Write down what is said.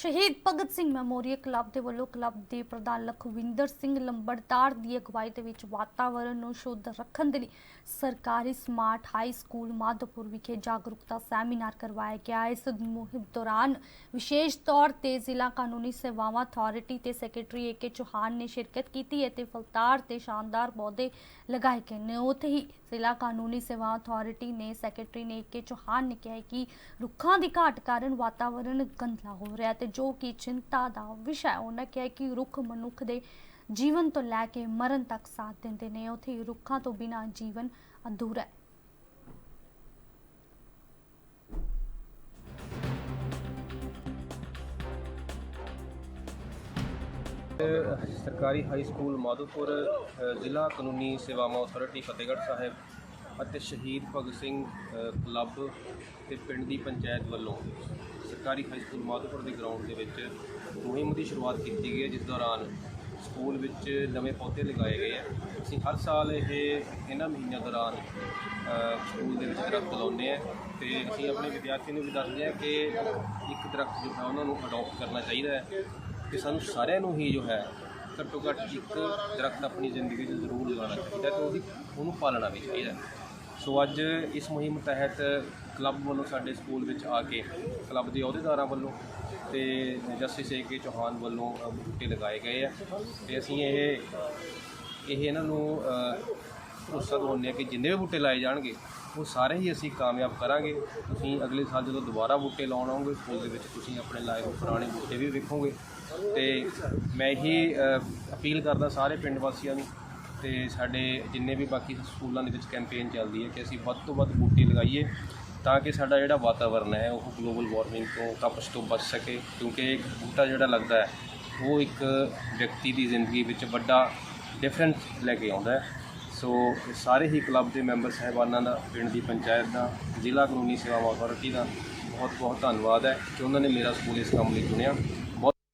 ਸ਼ਹੀਦ Bhagat Singh memorial club ਦੇ ਵੱਲੋਂ ਕਲੱਬ ਦੇ ਪ੍ਰਧਾਨ ਲਖਵਿੰਦਰ ਸਿੰਘ ਲੰਬੜਦਾਰ ਦੀ ਅਗਵਾਈ ਦੇ ਵਿੱਚ ਵਾਤਾਵਰਣ ਨੂੰ ਸ਼ੁੱਧ ਰੱਖਣ ਦੇ ਲਈ ਸਰਕਾਰੀ ਸਮਾਰਟ ਹਾਈ ਸਕੂਲ ਮਾਧੋਪੁਰ ਵਿਖੇ ਜਾਗਰੂਕਤਾ ਸੈਮੀਨਾਰ ਕਰਵਾਇਆ ਗਿਆ। ਇਸ ਮੁਹਿੰਮ ਦੌਰਾਨ ਵਿਸ਼ੇਸ਼ ਤੌਰ ਤੇ ਜ਼ਿਲ੍ਹਾ ਕਾਨੂੰਨੀ ਸੇਵਾਵਾਂ ਅਥਾਰਟੀ ਤੇ ਸੈਕਟਰੀ ਏਕੇ ਚੌਹਾਨ ਨੇ ਸ਼ਿਰਕਤ ਕੀਤੀ ਅਤੇ ਫਲਤਾਰ ਤੇ ਸ਼ਾਨਦਾਰ ਪੌਦੇ ਲਗਾਏ ਗਏ ਨੇ। ਉੱਥੇ ਹੀ ਜ਼ਿਲ੍ਹਾ ਕਾਨੂੰਨੀ ਸੇਵਾ ਅਥਾਰਟੀ ਨੇ, ਸੈਕਟਰੀ ਨੇ ਏਕੇ ਚੌਹਾਨ ਨੇ ਕਿਹਾ ਕਿ ਰੁੱਖਾਂ ਦੀ ਘਾਟ ਕਾਰਨ ਵਾਤਾਵਰਣ ਗੰਦਾ ਹੋ ਰਿਹਾ ਤੇ ਜੋ ਕਿ ਚਿੰਤਾ ਦਾ ਵਿਸ਼ਾ ਹੈ। ਉਹਨਾਂ ਕਿਹਾ ਕਿ ਰੁੱਖ ਮਨੁੱਖ ਦੇ ਜੀਵਨ ਤੋਂ ਲੈ ਕੇ ਮਰਨ ਤੱਕ ਸਾਥ ਦਿੰਦੇ ਨੇ। ਉੱਥੇ ਰੁੱਖਾਂ ਤੋਂ ਬਿਨਾਂ ਜੀਵਨ ਅਧੂਰਾ ਹੈ। ਸਰਕਾਰੀ ਹਾਈ ਸਕੂਲ ਮਾਧੋਪੁਰ ਅ, ਜ਼ਿਲ੍ਹਾ ਕਾਨੂੰਨੀ ਸੇਵਾਵਾਂ ਅਥਾਰਟੀ ਫਤਿਹਗੜ੍ਹ ਸਾਹਿਬ ਅਤੇ ਸ਼ਹੀਦ ਭਗਤ ਸਿੰਘ ਕਲੱਬ ਤੇ ਪਿੰਡ ਦੀ ਪੰਚਾਇਤ ਵੱਲੋਂ ਸਰਕਾਰੀ ਹਾਈ ਸਕੂਲ ਮਾਧੋਪੁਰ ਦੇ ਗਰਾਊਂਡ ਦੇ ਵਿੱਚ ਮੁਹਿੰਮ ਦੀ ਸ਼ੁਰੂਆਤ ਕੀਤੀ ਗਈ ਹੈ, ਜਿਸ ਦੌਰਾਨ ਸਕੂਲ ਵਿੱਚ ਨਵੇਂ ਪੌਦੇ ਲਗਾਏ ਗਏ ਆ ਅਸੀਂ ਹਰ ਸਾਲ ਇਹ ਇਹਨਾਂ ਮਹੀਨਿਆਂ ਦੌਰਾਨ ਸਕੂਲ ਦੇ ਵਿੱਚ ਦਰਖਤ ਲਾਉਂਦੇ ਆ ਤੇ ਅਸੀਂ ਆਪਣੇ ਵਿਦਿਆਰਥੀਆਂ ਨੂੰ ਵੀ ਦੱਸਦੇ ਆ ਕਿ ਇੱਕ ਦਰਖਤ ਜੋ ਹੈ ਉਹਨਾਂ ਨੂੰ ਅਡਾਪਟ ਕਰਨਾ ਚਾਹੀਦਾ ਹੈ ਕਿ ਸਾਨੂੰ ਸਾਰਿਆਂ ਨੂੰ ਹੀ ਜੋ ਹੈ ਘੱਟੋ ਘੱਟ ਇੱਕ ਦਰਖਤ ਆਪਣੀ ਜ਼ਿੰਦਗੀ 'ਚ ਜ਼ਰੂਰ ਲਗਾਉਣਾ ਚਾਹੀਦਾ ਤੇ ਉਹਦੀ ਉਹਨੂੰ ਪਾਲਣਾ ਵੀ ਚਾਹੀਦਾ ਸੋ ਅੱਜ ਇਸ ਮੁਹਿੰਮ ਤਹਿਤ ਕਲੱਬ ਵੱਲੋਂ ਸਾਡੇ ਸਕੂਲ ਵਿੱਚ ਆ ਕੇ ਕਲੱਬ ਦੇ ਅਹੁਦੇਦਾਰਾਂ ਵੱਲੋਂ ਤੇ ਜਸਟਿਸ ਏ ਕੇ ਚੌਹਾਨ ਵੱਲੋਂ ਬੂਟੇ ਲਗਾਏ ਗਏ ਆ। ਤੇ ਅਸੀਂ ਇਹ ਇਹ ਇਹਨਾਂ ਨੂੰ ਭਰੋਸਾ ਦਿਵਾਉਂਦੇ ਹਾਂ ਕਿ ਜਿੰਨੇ ਵੀ ਬੂਟੇ ਲਾਏ ਜਾਣਗੇ, ਉਹ ਸਾਰੇ ਹੀ ਅਸੀਂ ਕਾਮਯਾਬ ਕਰਾਂਗੇ। ਤੁਸੀਂ ਅਗਲੇ ਸਾਲ ਜਦੋਂ ਦੁਬਾਰਾ ਬੂਟੇ ਲਾਉਣ ਆਓਗੇ ਸਕੂਲ ਦੇ ਵਿੱਚ ਤੁਸੀਂ ਆਪਣੇ ਲਾਏ ਹੋਏ ਪੁਰਾਣੇ ਬੂਟੇ ਵੀ ਵੇਖੋਗੇ। ਤੇ ਮੈਂ ਇਹੀ ਅਪੀਲ ਕਰਦਾ ਸਾਰੇ ਪਿੰਡ ਵਾਸੀਆਂ ਨੂੰ ਤੇ ਸਾਡੇ ਜਿੰਨੇ ਵੀ ਬਾਕੀ ਸਕੂਲਾਂ ਦੇ ਵਿੱਚ ਕੈਂਪੇਨ ਚੱਲਦੀ ਹੈ ਕਿ ਅਸੀਂ ਵੱਧ ਤੋਂ ਵੱਧ ਬੂਟੇ ਲਗਾਈਏ ਤਾਂ ਕਿ ਸਾਡਾ ਜਿਹੜਾ ਵਾਤਾਵਰਨ ਹੈ ਉਹ ਗਲੋਬਲ ਵਾਰਮਿੰਗ ਤੋਂ ਤਪਸ਼ ਤੋਂ ਬਚ ਸਕੇ, ਕਿਉਂਕਿ ਇੱਕ ਬੂਟਾ ਜਿਹੜਾ ਲੱਗਦਾ ਹੈ, ਉਹ ਇੱਕ ਵਿਅਕਤੀ ਦੀ ਜ਼ਿੰਦਗੀ ਵਿੱਚ ਵੱਡਾ ਡਿਫਰੈਂਸ ਲੈ ਕੇ ਆਉਂਦਾ ਹੈ। ਸੋ ਸਾਰੇ ਹੀ ਕਲੱਬ ਦੇ ਮੈਂਬਰ ਸਹਿਬਾਨਾਂ ਦਾ, ਪਿੰਡ ਦੀ ਪੰਚਾਇਤ ਦਾ, ਜ਼ਿਲ੍ਹਾ ਕਾਨੂੰਨੀ ਸੇਵਾਵਾਂ ਅਥਾਰਟੀ ਦਾ ਬਹੁਤ ਬਹੁਤ ਧੰਨਵਾਦ ਹੈ ਕਿ ਉਹਨਾਂ ਨੇ ਮੇਰਾ ਸਕੂਲ ਇਸ ਕੰਮ ਲਈ ਚੁਣਿਆ।